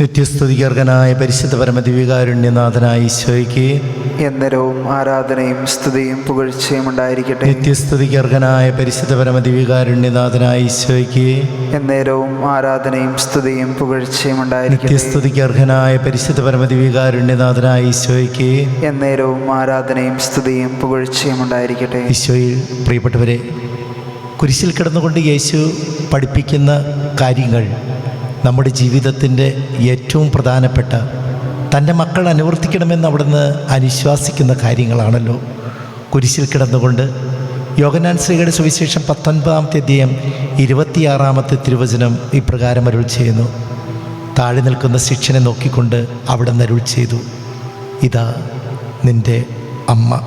നിത്യസ്തുതികർഗനായ പരിശുദ്ധ പരമദിവികാരുണ്യനാഥനായ ഈശോയ്ക്ക് എന്നരവും ആരാധനയും സ്തുതിയും പുകഴ്ചയും ഉണ്ടായിരിക്കട്ടെ. നിത്യസ്തുതികർഗനായ പരിശുദ്ധ പരമദിവികാരുണ്യനാഥനായ ഈശോയ്ക്ക് എന്നേരവും ആരാധനയും സ്തുതിയും പുകഴ്ചയും ഉണ്ടായിരിക്കട്ടെ. നിത്യസ്തുതികർഹനായ പരിശുദ്ധ പരമദിവികാരുണ്യനാഥനായ ഈശോയ്ക്ക് എന്നേരവും ആരാധനയും സ്തുതിയും പുകഴ്ചയും ഉണ്ടായിരിക്കട്ടെ. ഈശോയിൽ പ്രിയപ്പെട്ടവരെ കുരിശിൽ കിടന്നുകൊണ്ട് യേശു പഠിപ്പിക്കുന്ന കാര്യങ്ങൾ നമ്മുടെ ജീവിതത്തിന്റെ ഏറ്റവും പ്രധാനപ്പെട്ട തന്റെ മക്കൾ അനുവർത്തിക്കണമെന്ന് അവിടുന്ന് അനുശ്വാസിക്കുന്ന കാര്യങ്ങളാണല്ലോ. കുരിശിൽ കിടന്നുകൊണ്ട് യോഗനാൻ ശ്രീകളുടെ സുവിശേഷം പത്തൊൻപതാമത്തെ അധ്യയം ഇരുപത്തിയാറാമത്തെ തിരുവചനം ഇപ്രകാരം അരുൾ ചെയ്യുന്നു. താഴെ നിൽക്കുന്ന ശിക്ഷനെ നോക്കിക്കൊണ്ട് അവിടെ അരുൾ ചെയ്തു. ഇതാ നിന്റെ അമ്മ.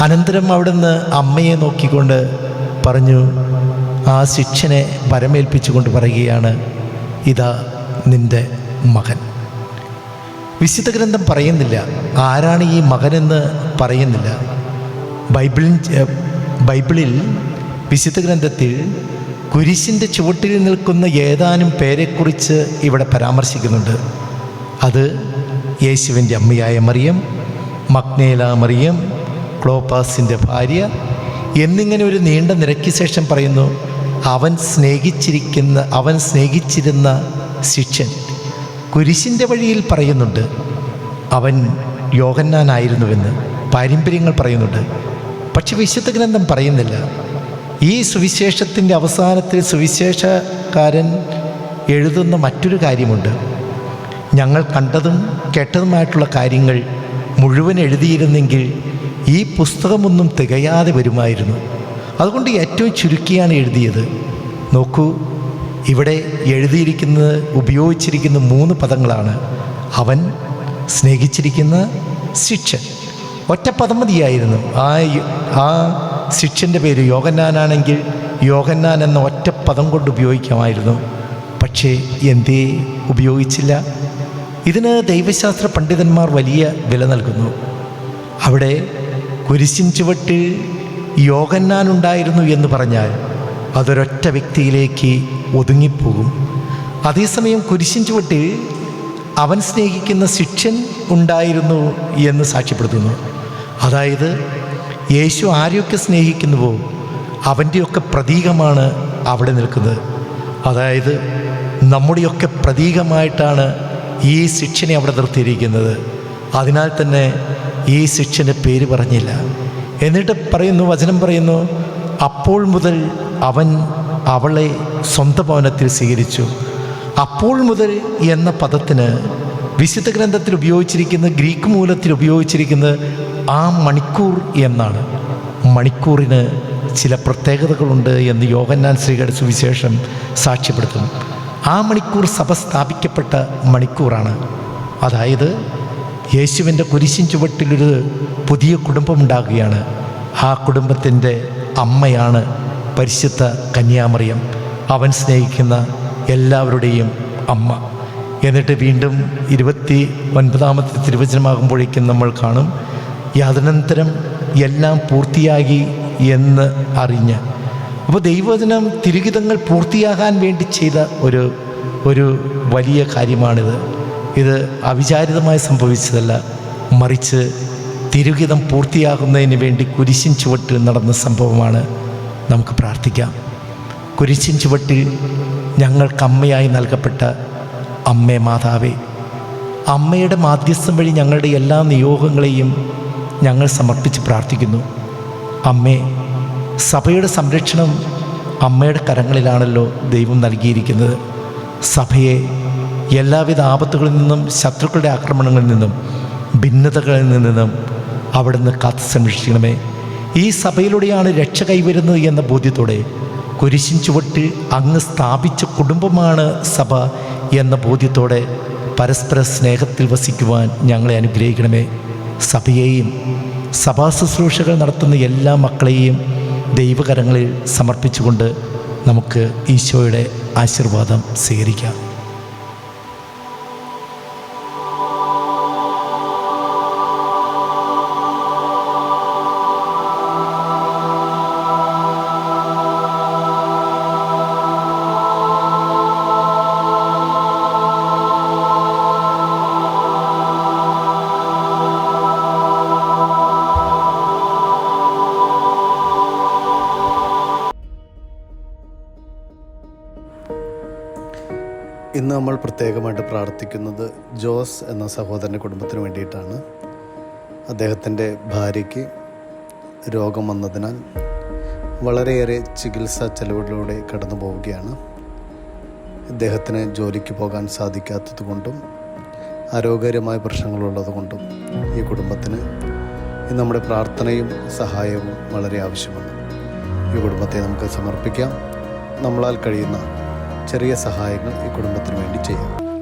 അനന്തരം അവിടുന്ന് അമ്മയെ നോക്കിക്കൊണ്ട് പറഞ്ഞു ആ ശിക്ഷനെ പരമേൽപ്പിച്ചുകൊണ്ട് പറയുകയാണ് ഇതാ നിന്റെ മകൻ. വിശുദ്ധ ഗ്രന്ഥം പറയുന്നില്ല. ആരാണ് ഈ മകനെന്ന് പറയുന്നില്ല. ബൈബിളിൻ ബൈബിളിൽ വിശുദ്ധ ഗ്രന്ഥത്തിൽ കുരിശിന്റെ ചുവട്ടിൽ നിൽക്കുന്ന ഏതാനും പേരെക്കുറിച്ച് ഇവിടെ പരാമർശിക്കുന്നുണ്ട്. അത് യേശുവിന്റെ അമ്മയായ മറിയം മഗ്നേല മറിയം ക്ലോപ്പാസിന്റെ ഭാര്യ എന്നിങ്ങനെ ഒരു നീണ്ട നിരക്ക് ശേഷം പറയുന്നു അവൻ സ്നേഹിച്ചിരിക്കുന്ന അവൻ സ്നേഹിച്ചിരുന്ന ശിഷ്യൻ കുരിശിന്റെ വഴിയിൽ പറയുന്നുണ്ട് അവൻ യോഗന്നാനായിരുന്നുവെന്ന് പാരമ്പര്യങ്ങൾ പറയുന്നുണ്ട്. പക്ഷെ വിശുദ്ധ ഗ്രന്ഥം പറയുന്നില്ല. ഈ സുവിശേഷത്തിന്റെ അവസാനത്തിൽ സുവിശേഷക്കാരൻ എഴുതുന്ന മറ്റൊരു കാര്യമുണ്ട്. ഞങ്ങൾ കണ്ടതും കേട്ടതുമായിട്ടുള്ള കാര്യങ്ങൾ മുഴുവൻ എഴുതിയിരുന്നെങ്കിൽ ഈ പുസ്തകമൊന്നും തികയാതെ വരുമായിരുന്നു. അതുകൊണ്ട് ഏറ്റവും ചുരുക്കിയാണ് എഴുതിയത്. നോക്കൂ ഇവിടെ എഴുതിയിരിക്കുന്നത് ഉപയോഗിച്ചിരിക്കുന്ന മൂന്ന് പദങ്ങളാണ്. അവൻ സ്നേഹിച്ചിരിക്കുന്ന ശിക്ഷൻ ഒറ്റ പദം മതിയായിരുന്നു ആ ആ ശിക്ഷന്റെ പേര് യോഗന്നാനാണെങ്കിൽ യോഗന്നാൻ എന്ന ഒറ്റ പദം കൊണ്ട് ഉപയോഗിക്കാമായിരുന്നു. പക്ഷേ എന്തേ? ഉപയോഗിച്ചില്ല. ഇതിന് ദൈവശാസ്ത്ര പണ്ഡിതന്മാർ വലിയ വില നൽകുന്നു. അവിടെ കുരിശിൻ ചുവട്ടിൽ യോഗന്നാനുണ്ടായിരുന്നു എന്ന് പറഞ്ഞാൽ അതൊരൊറ്റ വ്യക്തിയിലേക്ക് ഒതുങ്ങിപ്പോകും. അതേസമയം കുരിശിൻ ചുവട്ടിൽ അവൻ സ്നേഹിക്കുന്ന ശിക്ഷൻ ഉണ്ടായിരുന്നു എന്ന് സാക്ഷ്യപ്പെടുത്തുന്നു. അതായത് യേശു ആരെയൊക്കെ സ്നേഹിക്കുന്നുവോ അവന്റെയൊക്കെ പ്രതീകമാണ് അവിടെ നിൽക്കുന്നത്. അതായത് നമ്മുടെയൊക്കെ പ്രതീകമായിട്ടാണ് ഈ ശിക്ഷനെ അവിടെ നിർത്തിയിരിക്കുന്നത്. അതിനാൽ തന്നെ ഈ ശിക്ഷന്റെ പേര് പറഞ്ഞില്ല. എന്നിട്ട് പറയുന്നു വചനം പറയുന്നു അപ്പോൾ മുതൽ അവൻ അവളെ സ്വന്തം ഭവനത്തിൽ സ്വീകരിച്ചു. അപ്പോൾ മുതൽ എന്ന പദത്തിന് വിശുദ്ധ ഗ്രന്ഥത്തിൽ ഉപയോഗിച്ചിരിക്കുന്ന ഗ്രീക്ക് മൂലത്തിൽ ഉപയോഗിച്ചിരിക്കുന്നത് ആ മണിക്കൂർ എന്നാണ്. മണിക്കൂറിന് ചില പ്രത്യേകതകളുണ്ട് എന്ന് യോഗന്നാൻ ശ്രീകളുടെ സുവിശേഷം സാക്ഷ്യപ്പെടുത്തുന്നു. ആ മണിക്കൂർ സഭ സ്ഥാപിക്കപ്പെട്ട മണിക്കൂറാണ്. അതായത് യേശുവിന്റെ കുരിശിൻ ചുവട്ടിലൊരു പുതിയ കുടുംബമുണ്ടാകുകയാണ്. ആ കുടുംബത്തിന്റെ അമ്മയാണ് പരിശുദ്ധ കന്യാമറിയം. അവൻ സ്നേഹിക്കുന്ന എല്ലാവരുടെയും അമ്മ. എന്നിട്ട് വീണ്ടും ഇരുപത്തി ഒൻപതാമത്തെ തിരുവചനമാകുമ്പോഴേക്കും നമ്മൾ കാണും യാതനന്തരം എല്ലാം പൂർത്തിയാകി എന്ന് അറിഞ്ഞ്. അപ്പോൾ ദൈവവചനം തിരുഹിതങ്ങൾ പൂർത്തിയാകാൻ വേണ്ടി ചെയ്ത ഒരു ഒരു വലിയ കാര്യമാണിത്. ഇത് അവിചാരിതമായി സംഭവിച്ചതല്ല. മറിച്ച് തിരുഹിതം പൂർത്തിയാകുന്നതിന് വേണ്ടി കുരിശിൻ ചുവട്ടിൽ നടന്ന സംഭവമാണ് നമുക്ക് പ്രാർത്ഥിക്കാം. കുരിശിൻ ചുവട്ടിൽ ഞങ്ങൾക്ക് അമ്മയായി നൽകപ്പെട്ട അമ്മേ മാതാവേ അമ്മയുടെ മാധ്യസ്ഥം വഴി ഞങ്ങളുടെ എല്ലാ നിയോഗങ്ങളെയും ഞങ്ങൾ സമർപ്പിച്ച് പ്രാർത്ഥിക്കുന്നു. അമ്മേ സഭയുടെ സംരക്ഷണം അമ്മയുടെ കരങ്ങളിലാണല്ലോ ദൈവം നൽകിയിരിക്കുന്നത്. സഭയെ എല്ലാവിധ ആപത്തുകളിൽ നിന്നും ശത്രുക്കളുടെ ആക്രമണങ്ങളിൽ നിന്നും ഭിന്നതകളിൽ നിന്നും അവിടുന്ന് കാത്തു സംരക്ഷിക്കണമേ. ഈ സഭയിലൂടെയാണ് രക്ഷ കൈവരുന്നത് എന്ന ബോധ്യത്തോടെ കുരിശിൻ ചുവട്ട് അങ്ങ് സ്ഥാപിച്ച കുടുംബമാണ് സഭ എന്ന ബോധ്യത്തോടെ പരസ്പര സ്നേഹത്തിൽ വസിക്കുവാൻ ഞങ്ങളെ അനുഗ്രഹിക്കണമേ. സഭയെയും സഭാ ശുശ്രൂഷകൾ നടത്തുന്ന എല്ലാ മക്കളെയും ദൈവകരങ്ങളിൽ സമർപ്പിച്ചുകൊണ്ട് നമുക്ക് ഈശോയുടെ ആശീർവാദം സ്വീകരിക്കാം. ഇന്ന് നമ്മൾ പ്രത്യേകമായിട്ട് പ്രാർത്ഥിക്കുന്നത് ജോസ് എന്ന സഹോദരന്റെ കുടുംബത്തിന് വേണ്ടിയിട്ടാണ്. അദ്ദേഹത്തിന്റെ ഭാര്യയ്ക്ക് രോഗം വന്നതിനാൽ വളരെയേറെ ചികിത്സാ ചെലവുകളിലൂടെ കടന്നു പോവുകയാണ്. ഇദ്ദേഹത്തിന് ജോലിക്ക് പോകാൻ സാധിക്കാത്തത് കൊണ്ടും ആരോഗ്യകരമായ പ്രശ്നങ്ങളുള്ളത് കൊണ്ടും ഈ കുടുംബത്തിന് നമ്മുടെ പ്രാർത്ഥനയും സഹായവും വളരെ ആവശ്യമാണ്. ഈ കുടുംബത്തെ നമുക്ക് സമർപ്പിക്കാം. നമ്മളാൽ കഴിയുന്ന ചെറിയ സഹായങ്ങൾ ഈ കുടുംബത്തിന് വേണ്ടി ചെയ്യാം.